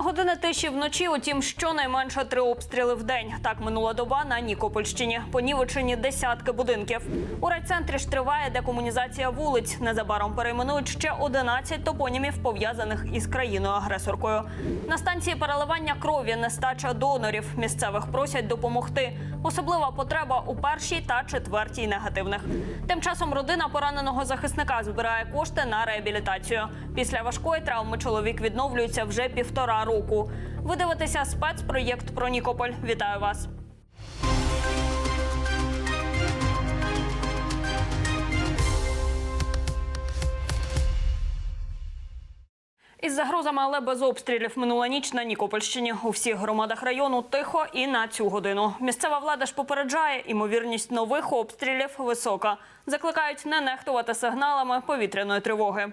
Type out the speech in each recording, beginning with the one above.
Години тиші вночі, утім, щонайменше три обстріли в день. Так минула доба на Нікопольщині. Понівечені десятки будинків. У райцентрі ж триває декомунізація вулиць. Незабаром перейменують ще 11 топонімів, пов'язаних із країною-агресоркою. На станції переливання крові нестача донорів. Місцевих просять допомогти. Особлива потреба у першій та четвертій негативних. Тим часом родина пораненого захисника збирає кошти на реабілітацію. Після важкої травми чоловік відновлюється вже півтора року. Ви дивитеся спецпроєкт про Нікополь. Вітаю вас. Із загрозами, але без обстрілів минула ніч на Нікопольщині. У всіх громадах району тихо і на цю годину. Місцева влада ж попереджає, імовірність нових обстрілів висока. Закликають не нехтувати сигналами повітряної тривоги.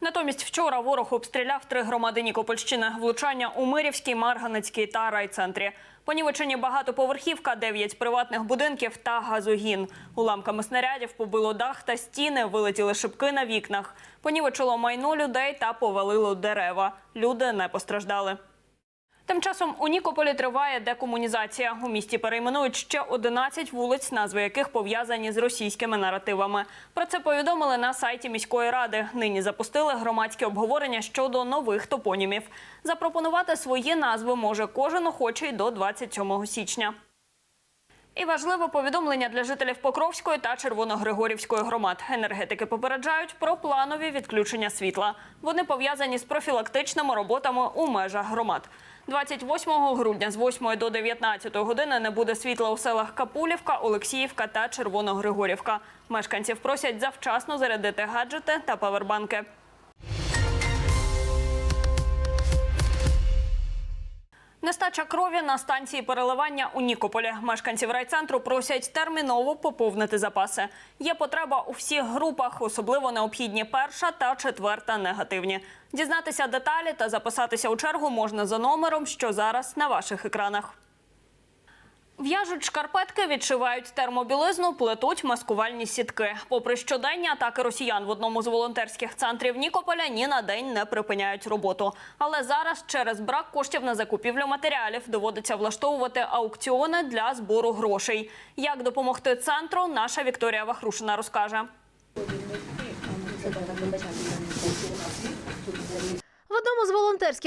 Натомість вчора ворог обстріляв три громади Нікопольщини. Влучання у Мирівській, Марганецькій та райцентрі. Понівечені багатоповерхівка, дев'ять приватних будинків та газогін. Уламками снарядів побило дах та стіни, вилетіли шибки на вікнах. Понівечило майно людей та повалило дерева. Люди не постраждали. Тим часом у Нікополі триває декомунізація. У місті перейменують ще 11 вулиць, назви яких пов'язані з російськими наративами. Про це повідомили на сайті міської ради. Нині запустили громадське обговорення щодо нових топонімів. Запропонувати свої назви може кожен охочий до 27 січня. І важливе повідомлення для жителів Покровської та Червоногригорівської громад. Енергетики попереджають про планові відключення світла. Вони пов'язані з профілактичними роботами у межах громад. 28 грудня з 8 до 19 години не буде світла у селах Капулівка, Олексіївка та Червоногригорівка. Мешканців просять завчасно зарядити гаджети та павербанки. Нестача крові на станції переливання у Нікополі. Мешканців райцентру просять терміново поповнити запаси. Є потреба у всіх групах, особливо необхідні перша та четверта негативні. Дізнатися деталі та записатися у чергу можна за номером, що зараз на ваших екранах. В'яжуть шкарпетки, відшивають термобілизну, плетуть маскувальні сітки. Попри щоденні атаки росіян в одному з волонтерських центрів Нікополя ні на день не припиняють роботу. Але зараз через брак коштів на закупівлю матеріалів доводиться влаштовувати аукціони для збору грошей. Як допомогти центру, наша Вікторія Вахрушина розкаже. В одному з волонтерських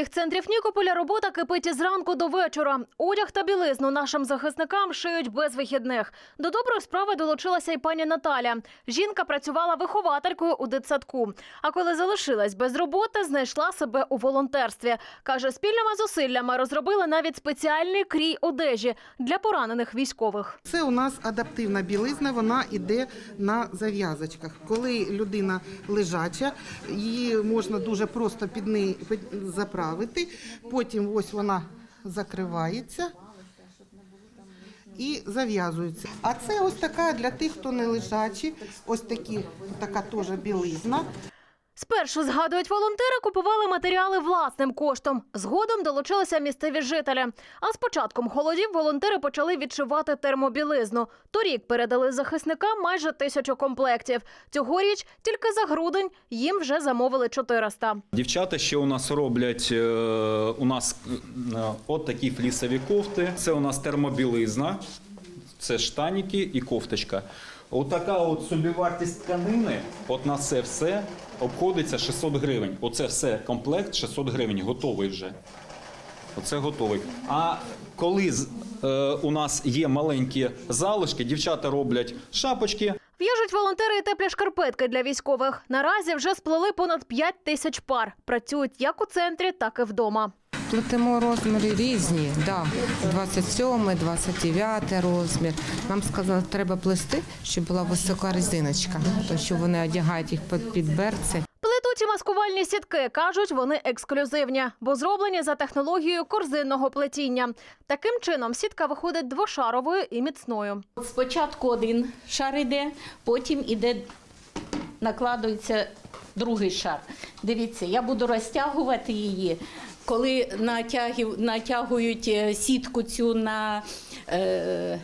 центрів Нікополя робота кипить із ранку до вечора. Одяг та білизну нашим захисникам шиють без вихідних. До доброї справи долучилася й пані Наталя. Жінка працювала вихователькою у дитсадку. А коли залишилась без роботи, знайшла себе у волонтерстві. Каже, спільними зусиллями розробили навіть спеціальний крій одежі для поранених військових. Це у нас адаптивна білизна, вона йде на зав'язочках. Коли людина лежача, її можна дуже просто під неї заправити. Потім ось вона закривається. І зав'язується. А це ось така для тих, хто не лежачі, ось такі, така теж білизна. Спершу згадують волонтери, купували матеріали власним коштом. Згодом долучилися місцеві жителі. А з початком холодів волонтери почали відшивати термобілизну. Торік передали захисникам майже тисячу комплектів. Цьогоріч тільки за грудень їм вже замовили 400. Дівчата ще у нас роблять е, у нас е, от такі флісові кофти. Це у нас термобілизна, це штаніки і кофточка. Отака от собівартість тканини, от на це все обходиться 600 гривень. Оце все комплект 600 гривень, готовий вже. Оце готовий. А коли е, у нас є маленькі залишки, дівчата роблять шапочки, В'яжуть волонтери і теплі шкарпетки для військових. Наразі вже сплели понад 5 тисяч пар. Працюють як у центрі, так і вдома. Плетемо розміри різні, да. 27, 29 розмір. Нам сказали, що треба плести, щоб була висока резиночка, то що вони одягають їх під, під берці. Плетуть і маскувальні сітки. Кажуть, вони ексклюзивні, бо зроблені за технологією корзинного плетіння. Таким чином сітка виходить двошаровою і міцною. Спочатку один шар іде, потім іде, накладується другий шар. Дивіться, я буду розтягувати її. Коли натягують е, сітку цю на е,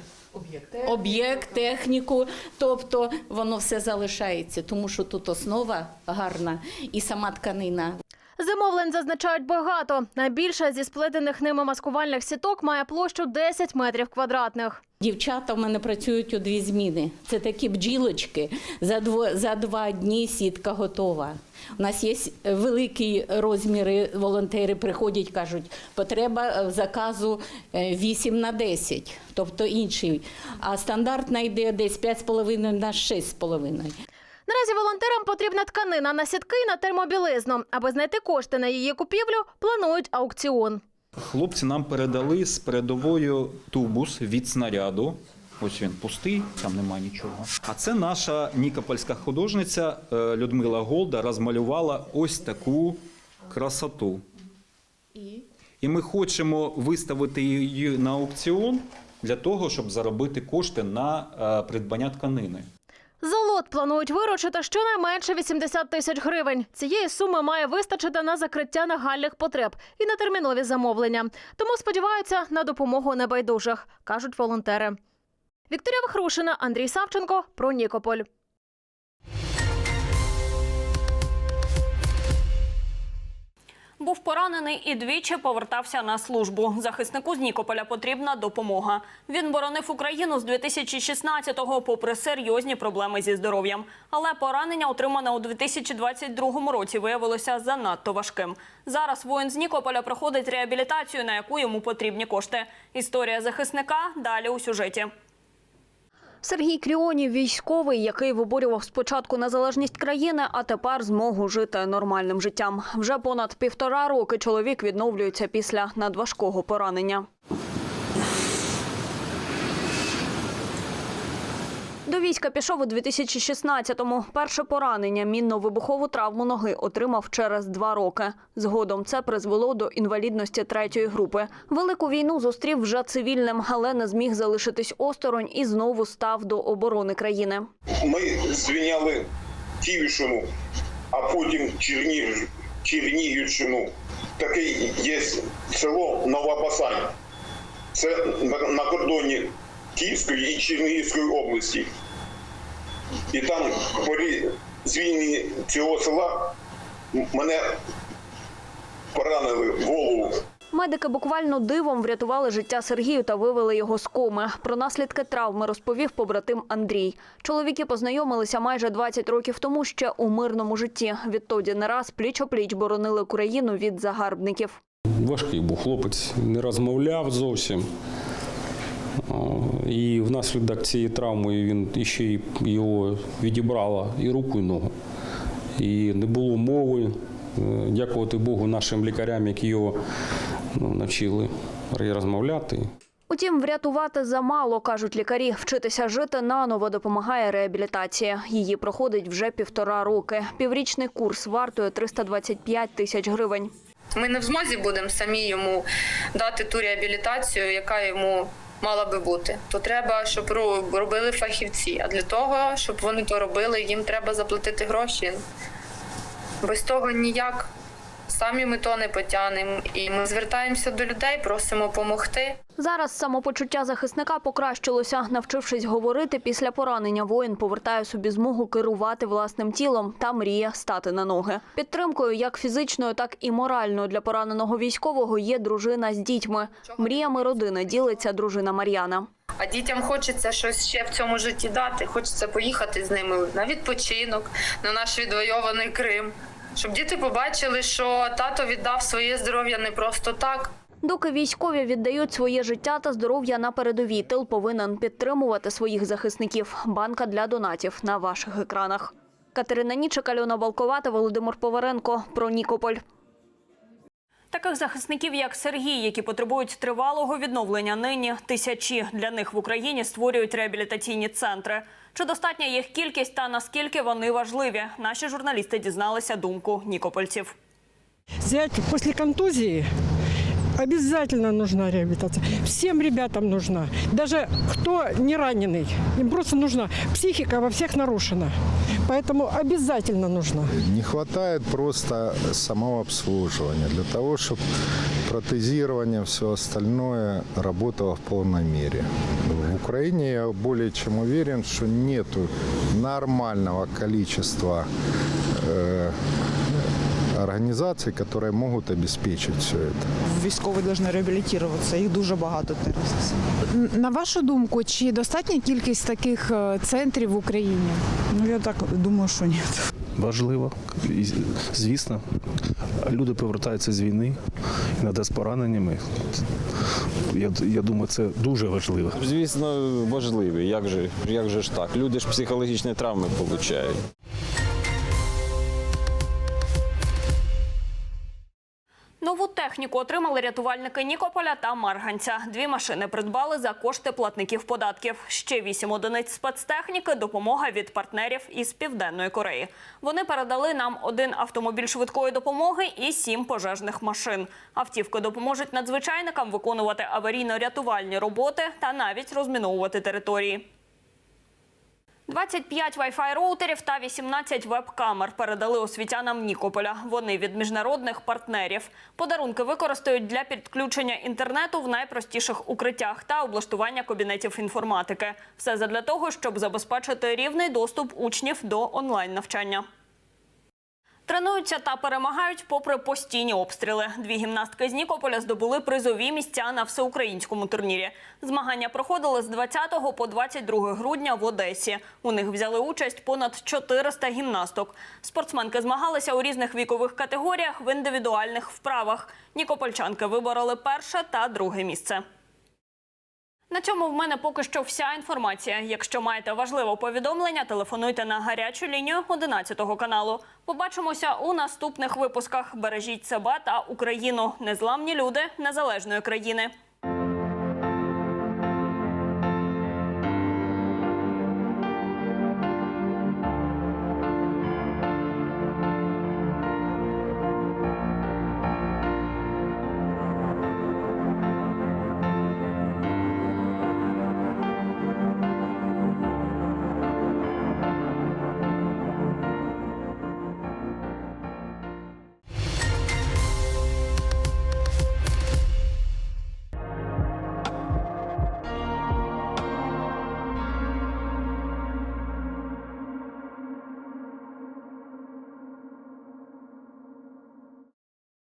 об'єкт, техніку, тобто воно все залишається, тому що тут основа гарна і сама тканина. Замовлень зазначають багато. Найбільше зі сплетених ними маскувальних сіток має площу 10 метрів квадратних. Дівчата в мене працюють у дві зміни. Це такі бджілочки. За, дво, за два дні сітка готова. У нас є великі розміри, волонтери приходять, кажуть, потреба е, заказу е, 8 на 10, тобто інший. А стандартна йде десь 5,5 на 6,5. Наразі волонтерам потрібна тканина на сітки і на термобілизну. Аби знайти кошти на її купівлю, планують аукціон. Хлопці нам передали з передовою тубус від снаряду. Ось він пустий, там немає нічого. А це наша нікопольська художниця е, Людмила Голда розмалювала ось таку красоту. І ми хочемо виставити її на аукціон для того, щоб заробити кошти на е, придбання тканини. Лот планують виручити щонайменше 80 тисяч гривень. Цієї суми має вистачити на закриття нагальних потреб і на термінові замовлення. Тому сподіваються на допомогу небайдужих, кажуть волонтери. Вікторія Вахрушина, Андрій Савченко про Нікополь. Був поранений і двічі повертався на службу. Захиснику з Нікополя потрібна допомога. Він боронив Україну з 2016-го попри серйозні проблеми зі здоров'ям. Але поранення, отримане у 2022 році, виявилося занадто важким. Зараз воїн з Нікополя проходить реабілітацію, на яку йому потрібні кошти. Історія захисника далі у сюжеті. Сергій Кріонів – військовий, який виборював спочатку незалежність країни, а тепер змогу жити нормальним життям. Вже понад півтора роки чоловік відновлюється після надважкого поранення. До війська пішов у 2016-му. Перше поранення, мінно-вибухову травму ноги отримав через два роки. Згодом це призвело до інвалідності третьої групи. Велику війну зустрів вже цивільним, але не зміг залишитись осторонь і знову став до оборони країни. Ми звільняли Київщину, а потім Чернігів, Чернігівщину. Таке є село Нова Басань. Це на кордоні Київської і Чернігівської області. І там при звільненні цього села мене поранили в голову. Медики буквально дивом врятували життя Сергію та вивели його з коми. Про наслідки травми розповів побратим Андрій. Чоловіки познайомилися майже 20 років тому ще у мирному житті. Відтоді не раз пліч-опліч боронили Україну від загарбників. Важкий був хлопець, не розмовляв зовсім. О, І внаслідок цієї травми він іще й його відібрала і руку, і ногу. І не було мови. Е, Дякувати Богу нашим лікарям, які його ну, навчили розмовляти. Утім, врятувати замало, кажуть лікарі. Вчитися жити наново допомагає реабілітація. Її проходить вже півтора роки. Піврічний курс вартує 325 тисяч гривень. Ми не в змозі будемо самі йому дати ту реабілітацію, яка йому мала би бути. То треба, щоб робили фахівці. А для того, щоб вони то робили, їм треба заплатити гроші. Без того ніяк. Самі ми то не потягнемо. І ми звертаємося до людей, просимо допомогти. Зараз самопочуття захисника покращилося. Навчившись говорити після поранення, воїн повертає собі змогу керувати власним тілом та мріє стати на ноги. Підтримкою як фізичною, так і моральною для пораненого військового є дружина з дітьми. Мріями родини ділиться дружина Мар'яна. А дітям хочеться щось ще в цьому житті дати. Хочеться поїхати з ними на відпочинок, на наш відвойований Крим. Щоб діти побачили, що тато віддав своє здоров'я не просто так. Доки військові віддають своє життя та здоров'я на передовій, тил повинен підтримувати своїх захисників. Банка для донатів на ваших екранах. Катерина Нічик, Альона Балковата, Володимир Поваренко. Про Нікополь. Таких захисників, як Сергій, які потребують тривалого відновлення, нині тисячі. Для них в Україні створюють реабілітаційні центри. Чи достатня їх кількість та наскільки вони важливі? Наші журналісти дізналися думку нікопольців. Зять після контузии обязательно нужна реабилитация. Всем ребятам нужна. Даже кто не раненый. Им просто нужна. Психика во всех нарушена. Поэтому обязательно нужна. Не хватает просто самого обслуживания для того, чтобы протезирование, все остальное работало в полной мере. В Украине я более чем уверен, что нет нормального количества э, организаций, которые могут обеспечить все это. Військові повинні реабілітуватися, їх дуже багато зараз. На вашу думку, чи достатня кількість таких е, центрів в Україні? Ну я так думаю, що ні. Важливо. Звісно, люди повертаються з війни, іноді з пораненнями. Я, я думаю, це дуже важливо. Звісно, важливі. Як же, як же ж так? Люди ж психологічні травми отримують. Нову техніку отримали рятувальники Нікополя та Марганця. Дві машини придбали за кошти платників податків. Ще вісім одиниць спецтехніки, допомога від партнерів із Південної Кореї. Вони передали нам один автомобіль швидкої допомоги і сім пожежних машин. Автівки допоможуть надзвичайникам виконувати аварійно-рятувальні роботи та навіть розміновувати території. 25 Wi-Fi роутерів та 18 веб-камер передали освітянам Нікополя. Вони від міжнародних партнерів. Подарунки використають для підключення інтернету в найпростіших укриттях та облаштування кабінетів інформатики. Все задля того, щоб забезпечити рівний доступ учнів до онлайн-навчання. Тренуються та перемагають попри постійні обстріли. Дві гімнастки з Нікополя здобули призові місця на всеукраїнському турнірі. Змагання проходили з 20 по 22 грудня в Одесі. У них взяли участь понад 400 гімнасток. Спортсменки змагалися у різних вікових категоріях в індивідуальних вправах. Нікопольчанки вибороли перше та друге місце. На цьому в мене поки що вся інформація. Якщо маєте важливе повідомлення, телефонуйте на гарячу лінію 11 каналу. Побачимося у наступних випусках. Бережіть себе та Україну. Незламні люди незалежної країни.